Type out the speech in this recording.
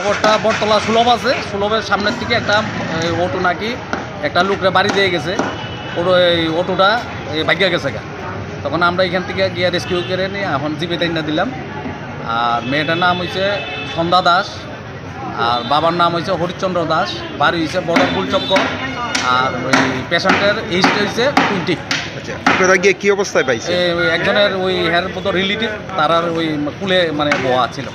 খবরটা বটতলা সুলভ আছে। সুলভের সামনের থেকে একটা অটো নাকি একটা লোকরে বাড়ি দিয়ে গেছে। ওটো এই অটোটা এই ভাগ্যা গেছে গা। তখন আমরা এখান থেকে গিয়ে রেস্কিউ করে নিয়ে এখন জীবিত না দিলাম। আর মেয়েটার নাম হয়েছে সন্ধ্যা দাস। আর বাবার নাম হয়েছে হরিশ্চন্দ্র দাস। বাড়ি হয়েছে বদরপুল চক্কর আর ওই পেশেন্টের এইজটা হয়েছে টোয়েন্টি আপনারা গিয়ে কি অবস্থায় পাইছে একজনের ওই হেয়ার মতো রিলেটিভ তার ওই কুলে মানে বোয়া ছিল।